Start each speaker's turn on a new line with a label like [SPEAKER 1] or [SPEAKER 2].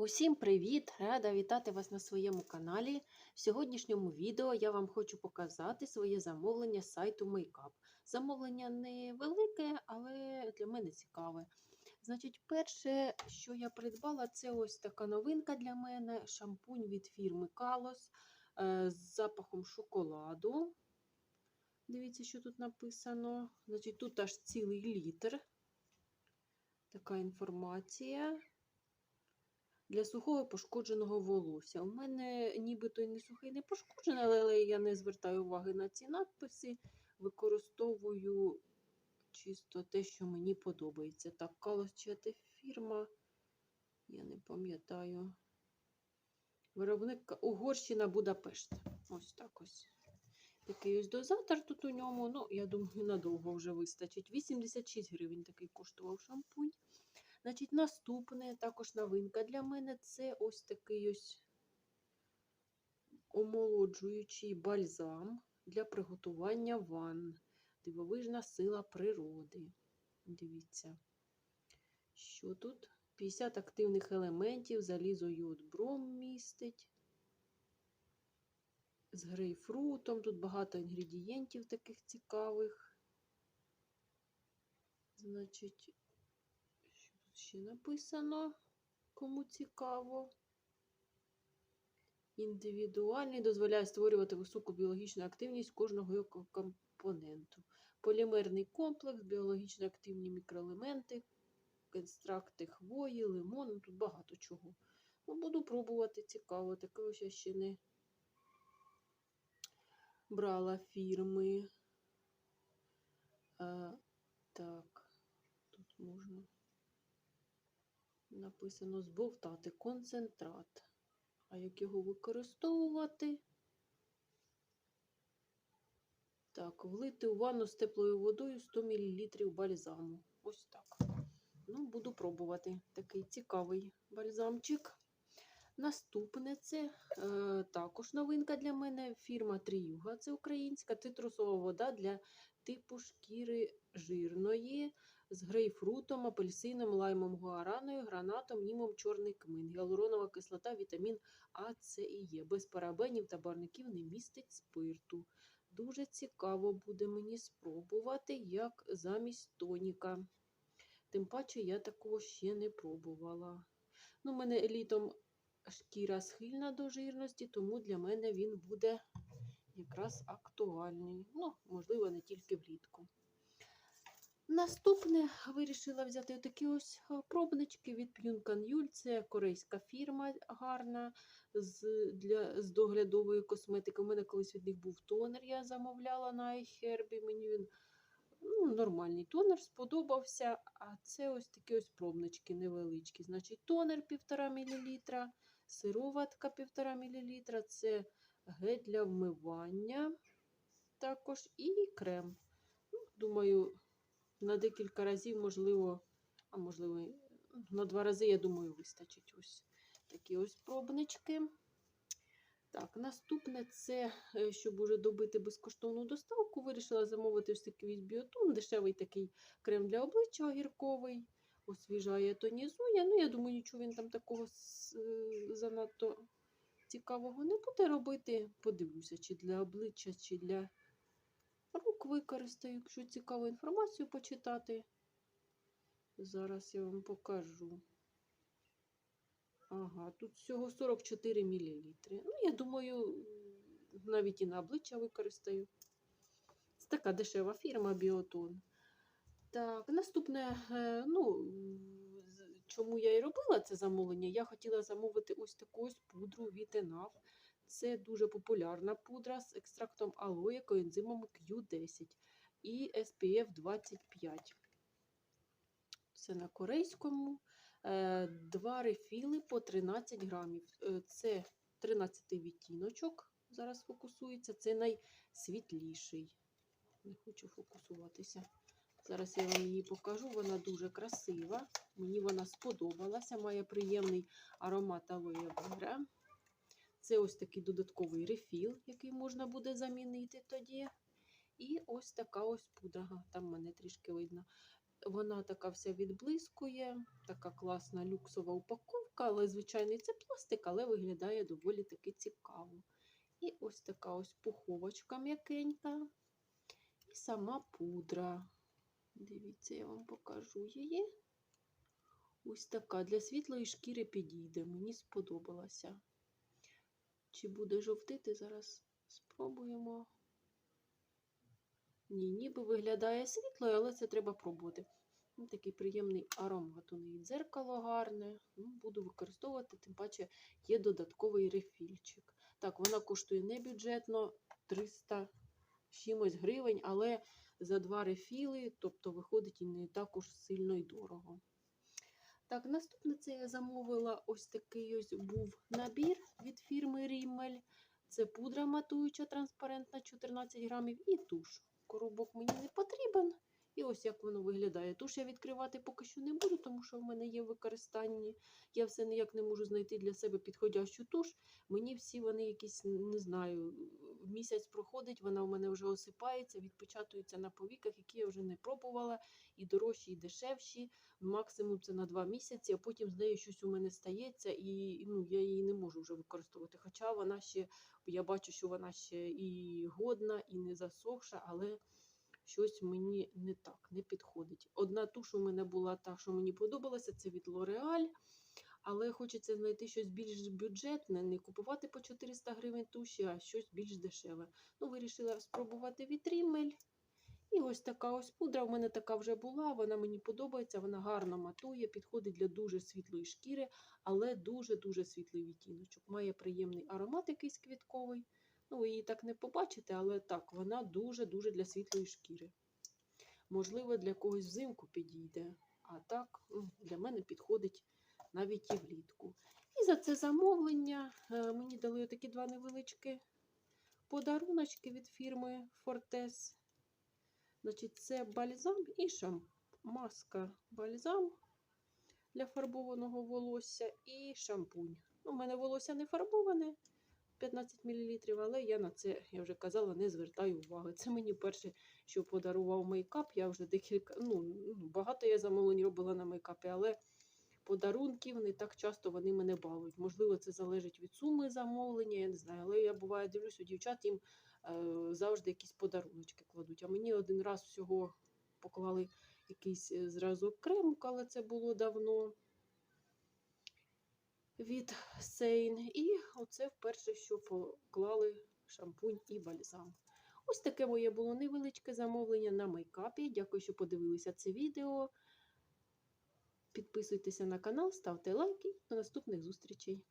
[SPEAKER 1] Усім привіт! Рада вітати вас на своєму каналі. В сьогоднішньому відео я вам хочу показати своє замовлення з сайту Makeup. Замовлення не велике, але для мене цікаве. Значить, перше, що я придбала, це ось така новинка для мене: шампунь від фірми Kalos е, з запахом шоколаду. Дивіться, що тут написано. Значить, тут аж цілий літр. Така інформація для сухого пошкодженого волосся. У мене нібито й не сухий, не пошкоджений, але я не звертаю уваги на ці надписи. Використовую чисто те, що мені подобається. Так, Калос чи це фірма, я не пам'ятаю. Виробник Угорщина Будапешт. Ось так ось. Такий ось дозатор тут у ньому. Ну, я думаю, надовго вже вистачить. 86 гривень такий коштував шампунь. Значить, наступне також новинка для мене це ось такий ось омолоджуючий бальзам для приготування ванн. Дивовижна сила природи. Дивіться, що тут? 50 активних елементів, залізо йод бром містить. З грейпфрутом. Тут багато інгредієнтів таких цікавих. Значить, ще написано, кому цікаво. Індивідуальний дозволяє створювати високу біологічну активність кожного його компоненту. Полімерний комплекс, біологічно активні мікроелементи, екстракти хвої, лимону, тут багато чого. Ну, буду пробувати, цікаво. Таке я ще не брала фірми. А, так, тут можна написано збовтати концентрат. А як його використовувати? Так, влити у ванну з теплою водою 100 мл бальзаму. Ось так. Ну, буду пробувати. Такий цікавий бальзамчик. Наступне це е, також новинка для мене. Фірма Тріюга, це українська цитрусова вода для типу шкіри жирної з грейпфрутом, апельсином, лаймом, гуараною, гранатом, німом, чорний кмин, гіалуронова кислота, вітамін А, С і Е. Без парабенів та барників не містить спирту. Дуже цікаво буде мені спробувати, як замість тоніка. Тим паче я такого ще не пробувала. Ну, мене літом шкіра схильна до жирності, тому для мене він буде якраз актуальний. Ну, можливо, не тільки влітку. Наступне вирішила взяти такі ось пробнички від П'юнкан Це корейська фірма гарна з, для, з доглядової косметики. У мене колись від них був тонер, я замовляла на iHerb. Мені він ну, нормальний тонер сподобався. А це ось такі ось пробнички невеличкі. Значить, тонер 1,5 мл, сироватка 1,5 мл, це гель для вмивання також і крем. Ну, Думаю, на декілька разів, можливо, а можливо, на два рази, я думаю, вистачить ось такі ось пробнички. Так, наступне це, е, щоб уже добити безкоштовну доставку, вирішила замовити ось такий біотон, дешевий такий крем для обличчя огірковий, освіжає, тонізує. Ну, я думаю, нічого він там такого е, занадто цікавого не буде робити. Подивлюся, чи для обличчя, чи для рук використаю, якщо цікаву інформацію почитати. Зараз я вам покажу. Ага, тут всього 44 мл. Ну, я думаю, навіть і на обличчя використаю. Це така дешева фірма Біотон. Так, наступне, е, ну, чому я і робила це замовлення? Я хотіла замовити ось таку ось пудру від ENAF. Це дуже популярна пудра з екстрактом алоє, коензимом Q10 і SPF 25. Це на корейському. Е, два рефіли по 13 грамів. Е, це 13 відтіночок. Зараз фокусується. Це найсвітліший. Не хочу фокусуватися. Зараз я вам її покажу. Вона дуже красива. Мені вона сподобалася. Має приємний аромат алоє вера. Це ось такий додатковий рефіл, який можна буде замінити тоді. І ось така ось пудра. Там мене трішки видно. Вона така вся відблискує, така класна люксова упаковка, але звичайний це пластик, але виглядає доволі таки цікаво. І ось така ось пуховочка м'якенька. І сама пудра. Дивіться, я вам покажу її. Ось така для світлої шкіри підійде. Мені сподобалася. Чи буде жовтити? Зараз спробуємо. Ні, ніби виглядає світлою, але це треба пробувати. Ну, Такий приємний аромат у неї. Дзеркало гарне. Ну, буду використовувати, тим паче є додатковий рефільчик. Так, вона коштує не бюджетно 300 чимось гривень, але за два рефіли, тобто виходить і не так уж сильно й дорого. Так, наступне це я замовила ось такий ось був набір від фірми Rimmel. Це пудра матуюча транспарентна 14 грамів і туш. Коробок мені не потрібен. І ось як воно виглядає. Туш я відкривати поки що не буду, тому що в мене є в використанні. Я все ніяк не можу знайти для себе підходящу туш. Мені всі вони якісь, не знаю, місяць проходить, вона у мене вже осипається, відпечатується на повіках, які я вже не пробувала, і дорожчі, і дешевші. Максимум це на два місяці, а потім з нею щось у мене стається, і ну, я її не можу вже використовувати. Хоча вона ще, я бачу, що вона ще і годна, і не засохша, але щось мені не так, не підходить. Одна туш у мене була та, що мені подобалася, це від L'Oreal. Але хочеться знайти щось більш бюджетне, не купувати по 400 гривень туші, а щось більш дешеве. Ну, вирішила спробувати Rimmel. І ось така ось пудра. У мене така вже була, вона мені подобається, вона гарно матує, підходить для дуже світлої шкіри, але дуже-дуже світлий відтіночок. Має приємний аромат якийсь квітковий. Ну, ви її так не побачите, але так, вона дуже-дуже для світлої шкіри. Можливо, для когось взимку підійде, а так для мене підходить навіть і влітку. І за це замовлення е, мені дали такі два невеличкі подаруночки від фірми Fortes. Значить, це бальзам і шамп... маска бальзам для фарбованого волосся і шампунь. Ну, у мене волосся не фарбоване 15 мл, але я на це, я вже казала, не звертаю уваги. Це мені перше, що подарував мейкап. Я вже декілька, ну, багато я замовлень робила на мейкапі, але подарунків не так часто вони мене балують. Можливо, це залежить від суми замовлення, я не знаю. Але я буває дивлюсь у дівчат, їм е, завжди якісь подаруночки кладуть. А мені один раз всього поклали якийсь е, зразок крему, але це було давно від Сейн. І оце вперше, що поклали шампунь і бальзам. Ось таке моє було невеличке замовлення на мейкапі. Дякую, що подивилися це відео. Підписуйтеся на канал, ставте лайки. До наступних зустрічей!